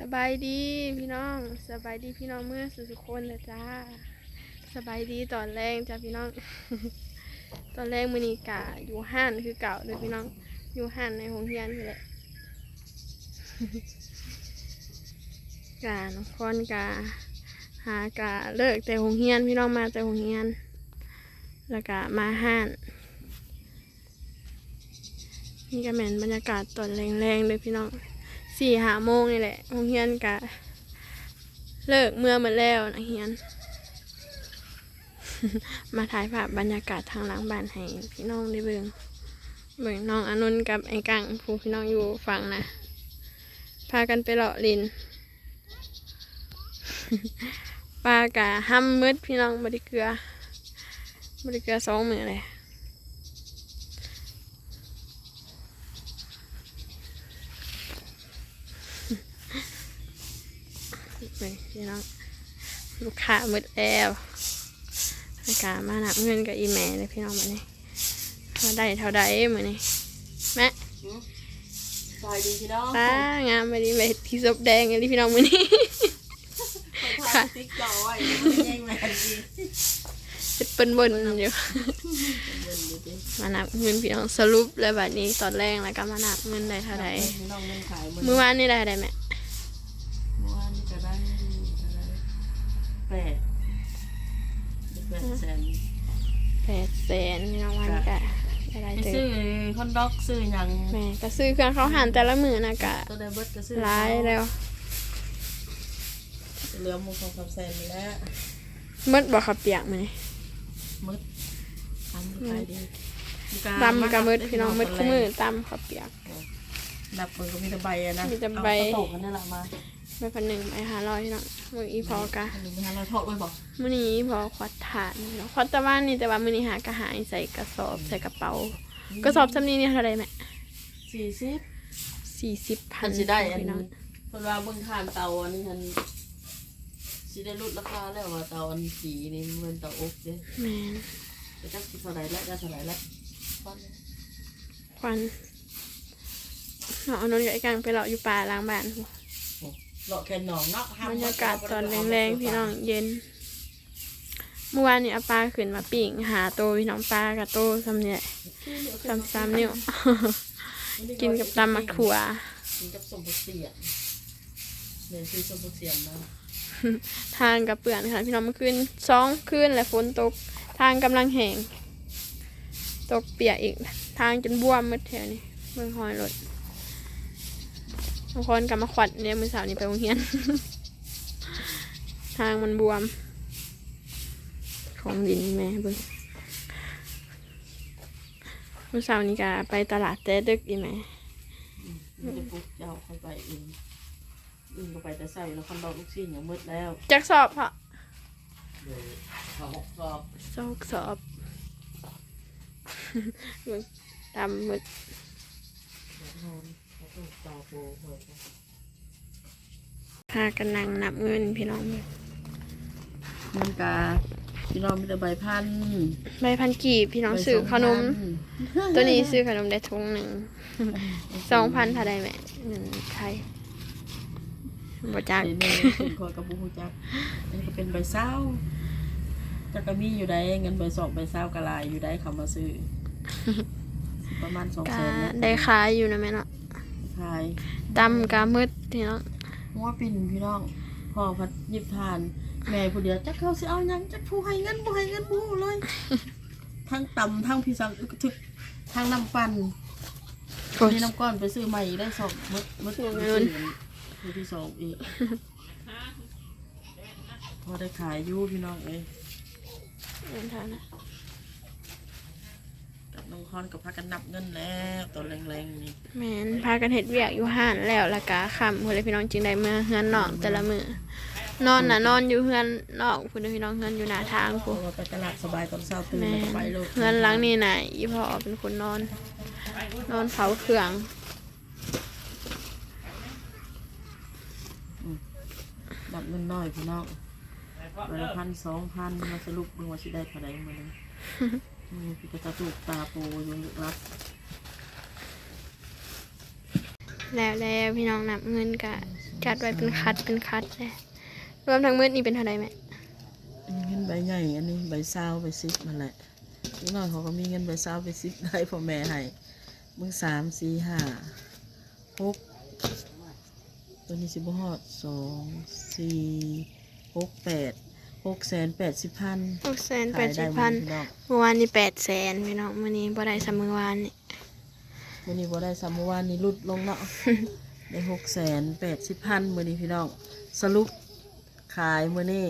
สบายดีพี่น้องสบายดีพี่น้องเมื่อสุสุคนเลยจ้าสบายดีตอนแรกจ้าพี่น้อง ตอนแรกมือนีกะอยู่ห้านคือเก่าเลยพี่น้อง อยู่ห้านในโรงเรียนนี่แหละกะน้องพรกะหากะเลิกแต่โรงเรียนพี่น้องมาแต่โรงเรียน แล้วก็มาห้านนี่ก็แม่นบรรยากาศตอนแรงๆเลยพี่น้อง สี่หาโมงนี่แหละโรงเรียนกะเลิกเมื่อหมาแล้วนะเฮียน มาถ่ายภาพบรรยากาศทางหลังบ้านให้พี่น้องได้เบิ่งเบิ่งน้องอานนกับไอ้กังผู้พี่น้องอยู่ฝั่งนะพากันไปเลาะลินปลากะห้ำมืดพี่น้องบไดิเกลือบไดิเกลือสองมือเลย นี่พี่น้องลูกค้าหมืดแล้วอากามานับเงินกับอีแม่เลยพี่น้องมานี่มาได้เท่าใดมือนี่แม่ซอยดีพี่น้องป้างามมาดีไปที่ซบแดงเลยพี่น้องมือนี่ค่ะติ๊กจ่อไว้ไม่แย่งแมนดีเฮ็ดเปิ้นบนอยู่เงินดูดิมานับเงินพี่น้องสรุปเลยแบบนี้ตอนแรกแล้วก็มานับเงินได้เท่าใดพี่น้องเงินขายมือเมื่อวานนี่ได้เท่าใดแม่ แปดแปดแสนแปดแสนพี่น้องวันก็ได้ได้ไปเจซื้ออคอนด็อกซื้อหยังแม่ก็ซื้อเครื่องเขาวหันแต่ละมือนะกะตัวได้เบิดก็ซื้อร้ายแล้วเหลือหมูของคำแซนนี่แหละมืดบ่ขับเปียกมานี่ มืดทำขายดีตำกับมืดพี่น้องมืดคู่มือตำขับเปียก ดับมันก็มีแต่ใบอะนะมีแต่ใบ เอากระโตกกันนี่แหละมา ไปพันหนึ่งไปหาร้อยพี่น้องมืออีพอกะอันนี้นะคะเราทอดไว้บอกมื้อนี้อีพอควัดฐานเนาะควัดตะวันนี่แต่ว่ามื้อนี้หากระหายใส่กระสอบใส่กระเป๋ากระสอบจำนี้นี่เท่าไหรแม่สี่สิบสี่สิบพัมันนสิได้อันพี่น้องคนว่าเบิ่งทานเตาอันนี้ทันสิได้ลดราคาแล้วว่าเตาอันสีนี่มันเป็นเตาอบเด้แม่นแต่จักสิเท่าไหร่แล้วจะเท่าไหร่แล้วฟังเลยควันเนาะเอานนท์กับไอ้กังไปเลาะอยู่ป่าล้างบ้าน เลาะแค่หนองเนาะห้มบรรยากาศตอนแรงๆพี่น้องเย็น เมื่อวานนี่อาปลาขึ้นมาปิ่งหาโตพี่น้องปลากับโตซ้ำเนี่ยซ้ำซ้ำนิ้วกินกับตำมะขัวกินกับสมบักเสียนเนี่ยคือสมบักเสียนนะทางกับเปื่อนค่ะพี่น้องเมื่อคืนสองคืนและฝนตกทางกำลังแห้งตกเปียกอีก ทางจนบวมหมืดแถวนี้เมืองหอยรถ บางคนกลับมาขวัดเนี่ยมือสาวนี่ไปโรงเรียน ทางมันบวม ของดินแม่เบิ่งมือสาวนี่ก็ไปตลาดแต่ดึกอีแม่มันจะปุ๊บจะเอาเข้าไปเองอึ้งเข้าไปแต่ใส่แล้วคันดอกลูกชิ้นอย่างมืดแล้วจักสอบค่ะเดี๋ยวเขาหกกรอบสอบสอบเบิ่งตามมืด เดี๋ยวนอนเขาต้องตาโปรเปิดนะพากันนั่งนับเงินพี่น้องมันกาพี่น้องมีแต่ใบพันใบพันกีบพี่น้องซื้อขนม ตัวนี้ซื้อขนมได้ทุงหนึ่งสองพันเท่าไดแม่เงินไทยบ่จักนี่นี่เป็นคนกับบูฮูจักอันนี้ก็เป็นใบเศร้าจักก็มีอยู่ได้เงินใบสองใบเศร้ากระลายอยู่ได้เขามาซื้อสิประมาณสองกาแสนนะได้ขายอยู่นะแม่เนาะ ขายดำกามืดพี่น้องหัวปิ่นพี่น้องพ่อพัดหยิบทาน แม่ผู้เดียวจักเขาสิเอาหยังจักผู้ให้เงินบ่ให้เงินบ่เลย ทั้งต่ำทั้งพี่สังอึกทึกทั้งน้ำปั่นโอ้ยนี่น้ำก้อนไปซื้อใหม่ได้สองมดมดโอ้ยซื้อซื้อที่สองอีกพอได้ขายอยู่พี่น้องเอ้ยเงินเท่านะกับ น้องคอนกับพากันนับเงินแล้วตอนแรงๆนี่แม่นพากันเฮ็ดเวียกอยู่ห้านแล้วและกาค่ำพุ่นเลยพี่น้องจึงได้เมื่อเฮือนนอกแต่ละมื้อนอนน่ะนอนอยู่เฮือนนอกพุ่นเด้อพี่น้องเฮือนอยู่หน้าทางเพพุ่นราะว่าไปตลาดสบายตอนเช้าตื่นแม่แล้วก็ไปเลยเฮือนหลังนี่น่ะอีพ่อเป็นคนนอน นอนเผาเครื่อง นับเงินน้อยพี่น้องวันละพันสองพันมาสรุปเบิ่งว่าสิได้เท่าใดมื้อนี้อืม พี่ก็ตาตูกตาโปอยู่ลึกลับแล้วแล้วพี่น้องนับเงินกะสจัดไว้เป็นคัดเป็นคัดเลยรวมทั้งมืดนี่เป็นเท่าไหร่แม่อันนี้เงินใบใหญ่อันนี้ใบซาวใบซิปนั่นแหละพี่น้อยเขาก็มีเงินใบซาวใบซิปได้พ่อแม่ให้มึงสามสี่ห้าหกตัวนี้สิบหอดสองสี่หกแปด หกแสนแปดสิบพันหกแสนแปขาดยสิได้บหมพัดนพี่น้องเมื่อวานนี่แปดแสนพี่น้องมื่อนี้บ่ได้สามมือวานนี่วันนี้บ่ได้สามเมื่อวานนี้ลุดลงเนาะได้หกแสนแปดสิบพันมื่อนี้พี่น้องสรุปขายมื่อนี้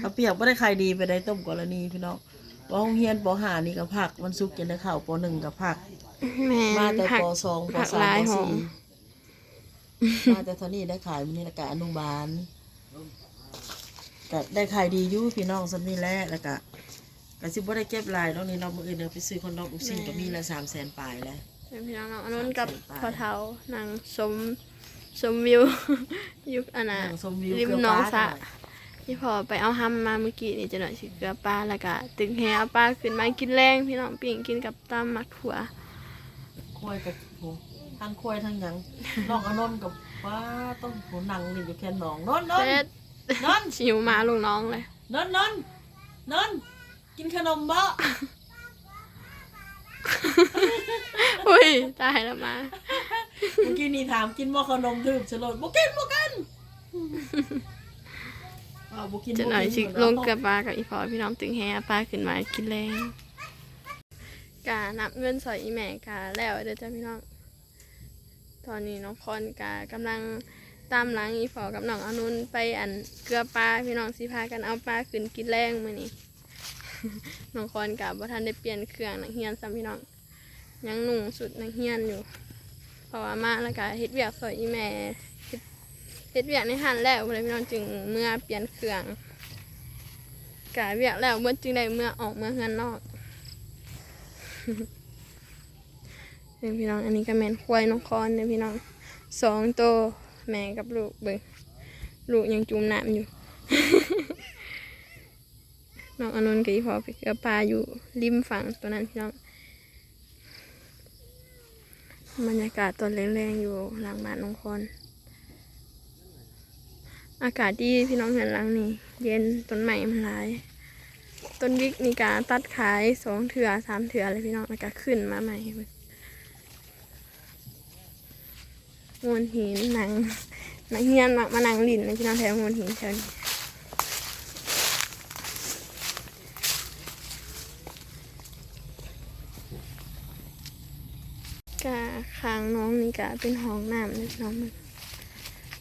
เขาวเปียกไม่ได้ขายดีไปได้ต้มกรณีพี่น้องปโรงเฮียนปหานี่ก็ผักวันศุกร์กินได้ข้าวปหนึ่งกับผักแม่มาแต่ผักปสองปผักสามลายปหอสี่มมาแต่เท่านี้ได้ขายมันนี่ละกะอนุบาล ก็ได้ขายดีอยู่พี่น้องสำนี่แหละแล้วก็ก็สิบ่ได้เก็บลายน้องนี่เราะมืออื่นเดี๋ยวไปซื้อคนน้องอุซิงก็มีละสามแสนปลายแล้วพี่น้องเนาะอันนั้นกับสามสิบบาทพอเท้านางสมสมวิว ยุคอันน่ะนั่งชมวิวริมเกลือหน้องปลาสระหน่อย ที่พอไปเอาห้ำมาเมื่อกี้นี่จะหน่อยสิเกลือปลาแล้วก็ตึงแหเอาปลาขึ้นมากินแรงพี่น้องปิ่งกินกับตำมักถั่วควยกับโหทั้งควยทั้งหยังน้องอนนท์กับว่าต้องโหนังนี่อยู่แค่หนองนนท์นนเสร็ท์จ นนท์ชิวมาลูกน้องเลย นนท์นนท์นนท์กินขนมบ่อุ้ยตายแล้วมาเมื่อกี้นี่ถามกินบ่ขนมถึกฉลดบ่กินบ่กินอ้าวบ่กินจะบ่หน่อยกิสิบ่ลงเกลือปลากับอีพอพี่น้องตึงแหเอาปลาขึ้นมากินแรงกานับเงินสอยอีแม่กาแล้วเด้อจ้าพี่น้อง ตอนนี้น้องพรกากำลัง ตามหลังอีฟอกับน้องอนุนไปอันเกลือปลาพี่น้องสิพากันเอาปลาขึ้นกินแรงมื้อนี้น้องพรกาบ่ทันได้เปลี่ยนเครื่องนักเรียนซ้ำพี่น้องยังหนุ่งสุดนักเรียนอยู่เพราะว่ามาแล้วก็เฮ็ดเวียกสอยอีแม่เฮ็ดเฮ็ดเวียกในหันแล้วเลยพี่น้องจึงเมื่อเปลี่ยนเครื่องกาเวียกแล้วเมื่อจึงได้เมื่อออกเมื่อเฮือนนอกเนี่ยพี่น้องอันนี้ก็แมนควายน้องคอนเนี่ยพี่น้องสองตัว แม่กับลูกเบิ่งลูกยังจุ่มน้ำอยู่ น้องอานนท์กับอีพอไปเกลือปลาอยู่ริมฝั่งตัวนั้นพี่น้องบรรยากาศตอนแรงๆอยู่หลังบ้านน้องคอนอากาศดีพี่น้องเห็นหลังนี่เย็นต้นใหม่มันหลายต้นวิกนี่กาตัดขายสองเถื่อสามเถื่อเลยพี่น้องแล้วก็ขึ้นมาใหม่เบิ่ง มวนหินหนังหนังเฮียนมามาหนังลินในพี่น้องแถวมวนหินแถวนี้กะคางน้องนี่กะเป็นห้องน้ำนี่พี่น้องมัน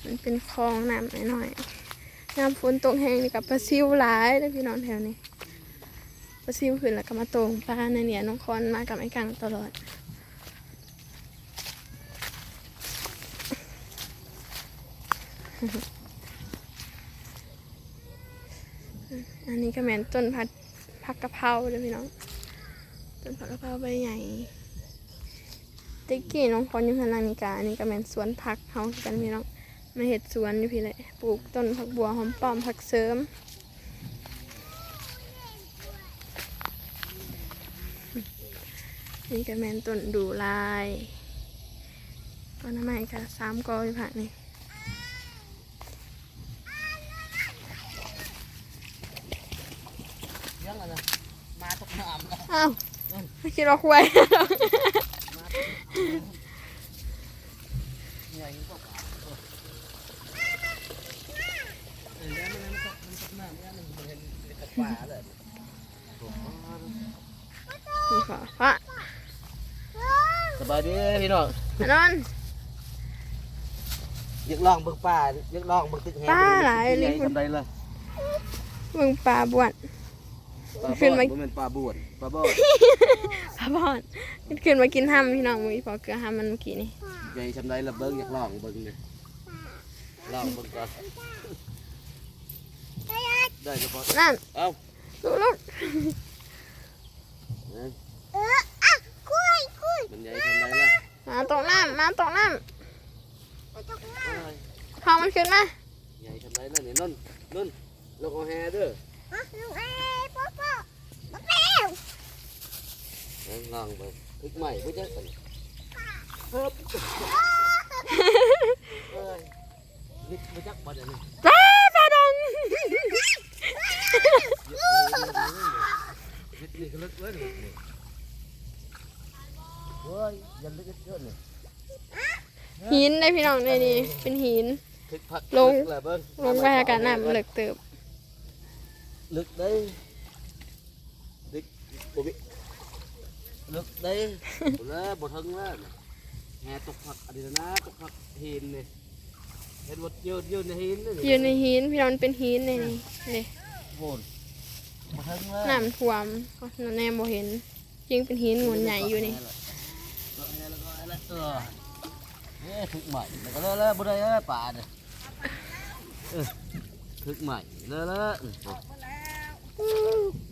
มันเป็นคลองน้ำหน่อยๆน้ำฝนตกแห้งนี่กับปลาซิวหลายเลยพี่น้องแถวนี้ปลาซิวขึ้นแล้วก็มาตรงปลาในเนี่ยน้องคอนมากับไอ้กังตลอด อันนี้ก็แมนต้นพัดผักกะเพราเลยพี่น้อง ต้นผักกะเพราใบใหญ่ติ๊กกี้น้องพรอยู่พนังนิกาอันนี้ก็แมนสวนผักเฮากันพี่น้องมาเห็ดสวนอยู่พี่เลยปลูกต้นผักบัวหอมป้อมผักเสริมนี่ก็แมนต้นดูลายต้นน้ำไม้ก็สามกออยู่ผักนี่ ยังอะนะมาตกน้ำแล้ว อ้าวไม่คิดว่าควาย ใหญ่กว่าปลาเออเออแล้วมันตกมันตกน้ำเนี่ยมัน เป็นตกปลาเลยนี่ขอพระสบายดีพี่น้องอันนนท์ยึกลองเบิ่งป่ายึกลองเบิ่งตึกแหป่าหลายเลยทำได้เลยมึงปลาบวนปลาขึ้บ่นอนมาบ่แม่นปลาบวน ปลาบ่อนปลาบอนมันขึ้นมากินห้ำพี่น้องมือพอเกลือห้ำมันเมื่อกี้นี่ใหญ่ทำได้ละเบิ่งอยากลองเบิ่งนี่ลองเบิ่งก่อนได้แล้วบ่นั่นเอ้าลูกลูกนะมันใหญ่ทำได้ละมาตกน้ำมาตกน้โอ้ยำพอมันขึ้นมาใหญ่ทำได้ละนี่นุ่นนุ่นลงเอาแฮเด้อ เอาลองเบิ่งอีกใหม่บ่จักกันครับเออบ่ได้นี่ป้าปลาดองเฮ็ดนี่ก็ลึกเว้ยนี่เว้ยอยันลึกเยอะนี่หินได้พี่น้องในนี่เป็นหินทึกพักลงลึกแหะเบิ่งลงไปอากาศน้ำเหลือกเติบ ลึกได้ลึกบ่มี ลึกได้บ่แล้วบ่ถึงแล้วแห่ตกผักอันนี้นะตกผักหินนี่เห็นว่ายืนยืนในหินนี่อยู่ในหินพี่น้องเป็นหินในนี่นี่โวนบ่ถึงแล้วน้ำท่วมแนมบ่เห็นจริงเป็นหินหมุนใหญ่อยู่นี่ก็แห่แล้วก็แห่แล้วเออเอ้ถึกใหม่แล้วก็เลยเลยบ่ได้เอ้ยป่าเด้อเออถึกใหม่เลยเลยเออ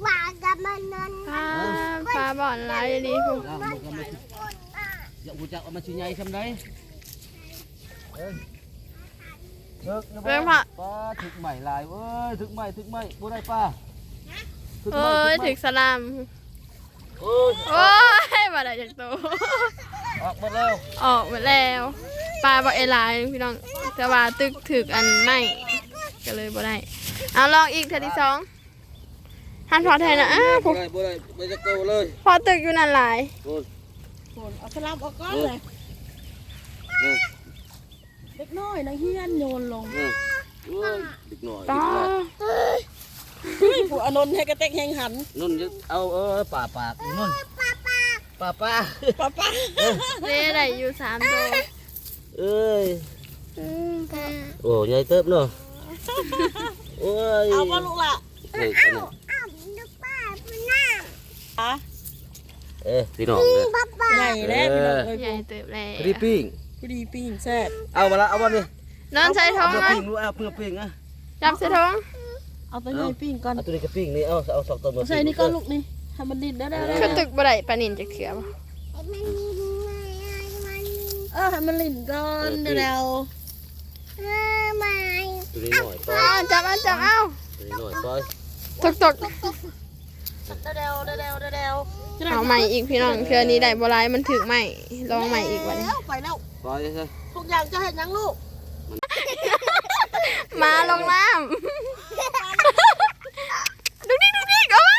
ปลากับมันนั่น ปลาปลาบ่อนลายดีพวก Dạ, một cái mà dạ của cháu mà chị nhảy xem đấy Ê. Thức nó Vâng ba ạ. ba thức mày lại ơi thức mày thức mày bố đây pa thức เอ้ย mày ถึ thức กสลาม mày ôi โอ้ยบ่ได้จากตัว ọt bật leo ออกหมดแล้วปลาบ่เอลายพี่น้องแต่ว่าตึกถึกอันไม่ก็เลยบ่ได้เอาลองอีกเทอที่สอง หันพอแทนนะอ้าพ bố วก đây bố đây bây giờ câu lên พอตึกอยู่นั่นหลาย ôi คนเอาสลับออกก้อนเลย ừ เล็กน้อยนะเฮียนโยนลง ừ ôi địch nổi ป้าผู้อนนท์ให้กระเตกแหงหัน nun chứ ao ơi bà bà nun bà bà bà ป้าป้าเด้ได้อยู่สามตัว ơi ồ nhảy tớp nữa ôi เอาป้าลูกละ Này, cái này. ลูกป้าพี่น้า อะ ê tí nổ đây ป้าป้าใหญ่แล้วพี่น้องเอ้ยใหญ่เติบแล้ว đi ping พอดีปิ้งแซ่บเอามาละเอามาดินอนใส่ท้องเอานะปิ้งรู้เอาเพื่อปิ้งอะจับใส่ท้องเอาตัวใหญ่ปิ้งก่อนเอาตัวนี้ก็ปิ้งนี่เอาเอาสองตัวมาเอาใส่นี่ก่อนลูกนี่ให้มันดิ้นได้ได้ได้คือตึกบ่ได้ปลานินจะเขือบ่มันมีไงมันเออให้มันลิ้นก่อนเดี๋ยวเออไม่ตัวนี้หน่อยปอ้าวจับเอาจับเอาตัวนี้หน่อยปอยตกตกเดี๋ยวเดี๋ยวเดี๋ยว เดี๋ยวเดี๋ยวเอาใหม่อีกพี่น้องเทือนี้ได้บ่หลายมันถึกใหม่ลองใหม่อีกวันแล้วไปแล้วปอยใช่ทุกอย่างจะเห็นยังลูก มาลงน้ำดูดิดูดิเอาไว้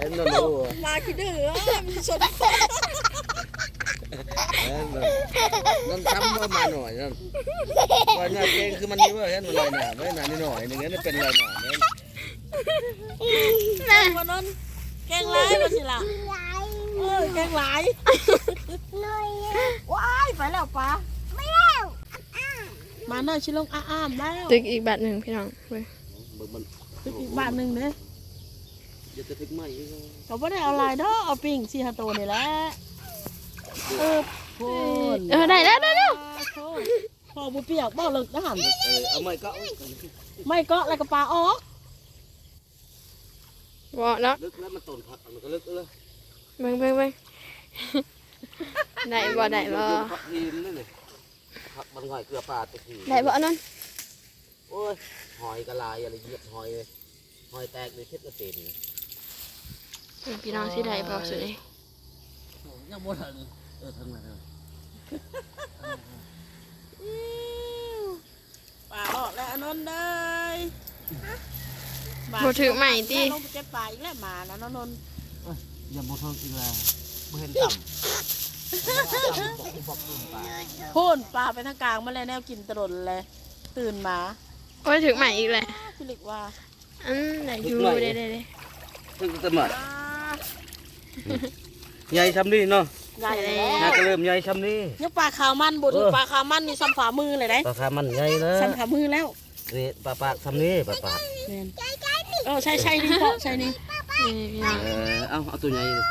เอ็นโนโน่มาคิดดื้อมีชนเอ็นโนั่นทำว่ามาหน่อยนั่นว่าหน้าเก่งคือมันนี่ว่าเห็นมันลอยหนาไม่หนานี่หน่อยนึงนี่เป็นลอยหนาเนี่ยแม่วันนั้นแกงร้ายมาสิล่ะไหลเออแกงร้ายหน่อยว้ายไปแล้วป้าไม่แล้วมาหน่อยชิลงอ้ามแล้วตึกอีกบัตรหนึ่งพี่น้องเว้ยมันมันตึกอีกบานหนึ่งเด้จะจะถึงไหมก็ไม่ได้เอาลายเด้อเอาปิ้งซีฮาโตนี่แหละเออ คนเออได้แล้วได้แล้วโคนพอบุเปียกบ่เลิกนะหันเออเอาไม่ก็ไม่ก็แล้วก็ปลาออกบ่เนาะลึกแล้วมันตนผักมันก็ลึกเลยเบิ่งเบิ่งเบิ่งได้บ่ได้บ่ผักหินนั่นเลยผักบางหอยเกลือปลาตะกี้ได้บ่อันนั้นโอ้ยหอยกระลายอะไรเยียบหอยหอยแตกเลยเช็ดกระเต็นพี่น้องสิได้บ่สุดนี่ยังบ่ทันเออทั้งนั้นปลาออกแล้วอันนั้นได้บ่ถือใหม่ติ ลงไปเก็บปลาอีกแล้วหมานะนนท์อย่าบ่ทนกินแล้วบ่เห็นต่ำโค่นปลาไปทางกลางมาแล้วแนวกินตรนเลย ตื่นมาโอ้ยถึงใหม่อีกเลยฟิลิกว่าอันไหนอยู่เด้เด้เด้ถึงจะหมดอ่าใหญ่ซ้ำนี่เนาะ ใหญ่แล้น่าวก็เริ่มใหญ่ซ้ำนี่เนี่ยปลาขาวมันบดปลาขาวมันนี่ซ้ำฝ่ามือเลยได้ปลาคามันใหญ่แล้วซ้ำฝ่ามือแล้วนี่ปลาปากซ้ำนี่ปลาปากแม่นเออใช่ใช่นี่เพาะใช่นี่นี่พี่น้องเออเอาเอาตัวใหญ่เลย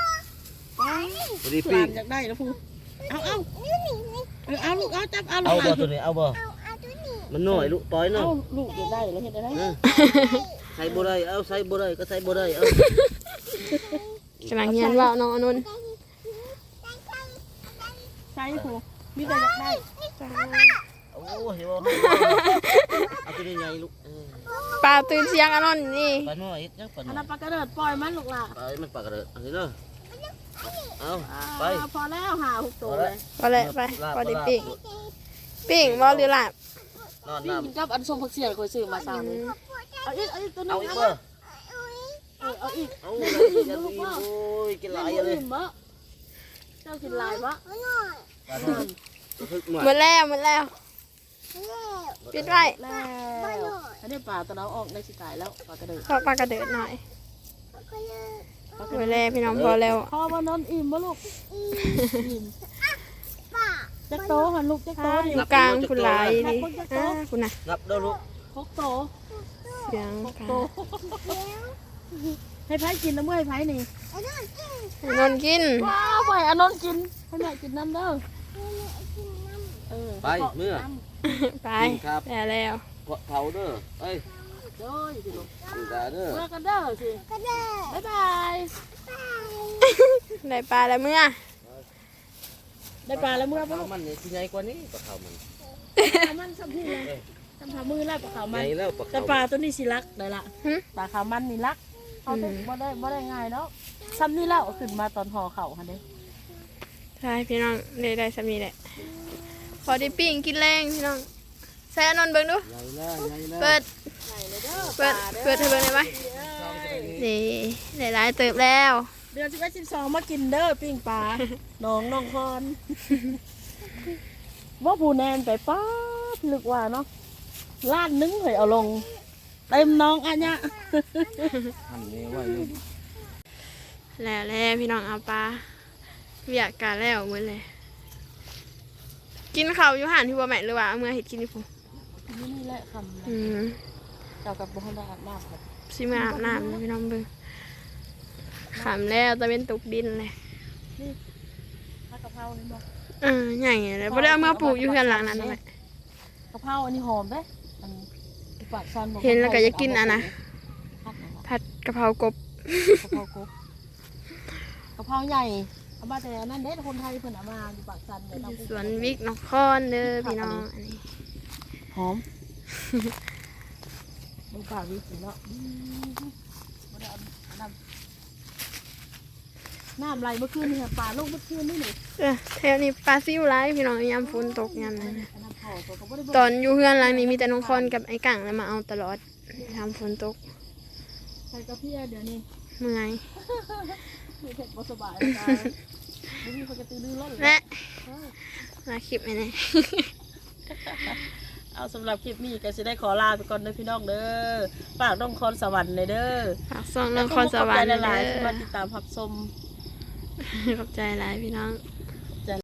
ว้าวตัวนี้หปิ้ลางนอยากได้แล้วพูเอาเอาเออเอาลูกเอาจับเอาลูเอากบ่ตัวนี้เอาบ่เอาเอาตัวนี้มันน้อยลูกปล่อยเอาเนาะลูกอยากได้แล้วเห็นได้เออใส่บ่ได้เอาใส่บ่ได้ก็ใส่บ่ได้เอากำลังเฮียนว่าวน้องอนนท์ใช่พูมีแต่อยากได้โอ้ยบ่เอาตัวนี้ใหญ่ลูกเออปลาตื่นเสียงอนนท์นี่ปลาน้อยจังปลาอันน้อนั้ยนปลากระเดิดปล่อยมันลูกล่ะปลามันปลากระเดิดอันนี้เนาะเอาไปอ่าพอแล้วหาหกตัวพอเลแล้วยพอแล้วไปลาบพอได้ลาบปิ้งปิ้งบ่หรือลาบนอนนี่น้กินกับอันทรงผักเสียคอยซื้อมาสามอืมเอาอีกเอาอีกตัวำนึเอางอีกเอาเบอร์เออเอาอีกเอาอีกอย่าลืมโอ้ยกินหลายอย่าเลยอิ่มบ่เจ้ากินหลายบ่มาหน่อยปลาทอดกระทึกหน่อยหมดแล้วหมดแล้วแล้วปิดไว้แล้วอันนี้ปลาตัวเราออกได้สิตายแล้วปลากระเดิดขอปลากระเดิดหน่อยก็เลยปลากหระมเดิดดแล้วพี่น้องพอแล้วพอมานอนอิ่มบ่ลูกอีอิ่มป้าจักโตหันลูกจักโตอดิยู่กลางคุณหลายดิอ่าคุณน่ะนับเด้อลูกหกโตเสียงหก กลางโตแล้วให้ไผกินแล้วเมื่อให้ไผนี่ไอ้นั่นกินให้นนท์กินว้าวไปอานนท์กินให้แม่กินน้ำเด้อให้แม่กินน้ำเออไปเมื่อไปกินครับแล้วแล้วเกาะเผาเด้อเอ้ยโอ้ยสิลูกดูดาเด้อเมื่อกันเด้อสิก็ได้บ๊ายบายได้ปลาแล้วเมื่อได้ปลาแล้วเมื่อปบ่ลาลูกมันนี่ที่ใหญ่กว่านี้ปลาขาวมันปลามันสัมพี่เลยทำทำมือไล่ปลาขาวใหมันญ่แล้วปลาแต่ขาวปลาตัวนี้สิรักได้ละหึปลาขาวมันนี่รัก เขาได้บ่ได้บ่ได้ง่ายเนาะซ้ำนี่แล้วเอาขึ้นมาตอนห่อเข่าค่ะเด้ใช่พี่น้องได้ได้สามีแหละพอได้ปิ้งกินแรงพี่น้องใส่อนนท์เบิ่งดู ใหญ่แล้วใหญ่แล้วเปิด ใหญ่เลยเด้อเปิด เปิดให้เบิ่งได้ไหมเอ้ยนี่ได้หลายเติบแล้ว เดือนสิบเอ็ดสิบสองมากินเด้อปิ้งปลาน้องน้องคอนว่าผู้แนนไปป้าดลึกว่าเนาะล้านหนึงเหยเอาลง เต็มน้องอันเนี้ยทำนี่ไว้ลูกแล้วแล้วพี่น้องเอาปลาเวียกกาแล้วมื้อเลย กินข้าวอยู่หันที่บ่แม่นหรือว่าเอามื่อเฮ็ดกินอยู่พุ่นนี่นี่แหละคำนะอืมเจ้ากับบุคคลได้อาบน้ำครับสิมาอาบน้ำนะพี่น้องเบิ่งขำแล้วตะเวนตกดินเลยผัดกะเพรานี่บอกเออใหญ่เลยบ่ได้เอามาปลูกอยู่เฮือนหลังนั้นนั่นแหละกะเพราอันนี้หอมเด้อัน ปากซันบอกเห็นแล้วก็อยากกินอันน่ะผัดนะผัดกะเพรากบกะเพรากบกะเพราใหญ่เอามาแต่อันนั้นเด้คนไทยเพิ่นเอามาอยู่ปากซันเดี๋ยวเราอยู่ไปสวนวิกนครเด้อพี่น้องอันนี้หอมมึงป่าวิสีเนาะอืมบ่ได้เอา น้ำน้ำไหลเมื่อคืนนี่ค่ะป่าลงเมื่อคืนนี่นี่เออแถวนี้ปลาซิวหลายพี่น้องยามฝนตกยามนั้นน่ะอันน้ำเผาตัวก็บ่ได้ตอนอยู่เฮือนหลังนี้มีแต่น้องคอนกับไอ้กังแล้วมาเอาตลอดทำฝนตกใส่กระเพียเดี๋ยวนี้เมื่อยไม่เผ็ดบ่สบายตาไม่มีปกติลื่นล้นเลยและมาคลิปไหนเนี่ย เอาสำหรับคลิปนี้ก็จะได้ขอลาไปก่อนเด้อพี่น้องเด้อฝากน้องคอนสวรรค์เลยเด้อฝากส่องน้องคอนสวรรค์แล้เด้ขอบใจหลายๆที่อมาติดตามรับชม ขอบใจหลายพี่น้อง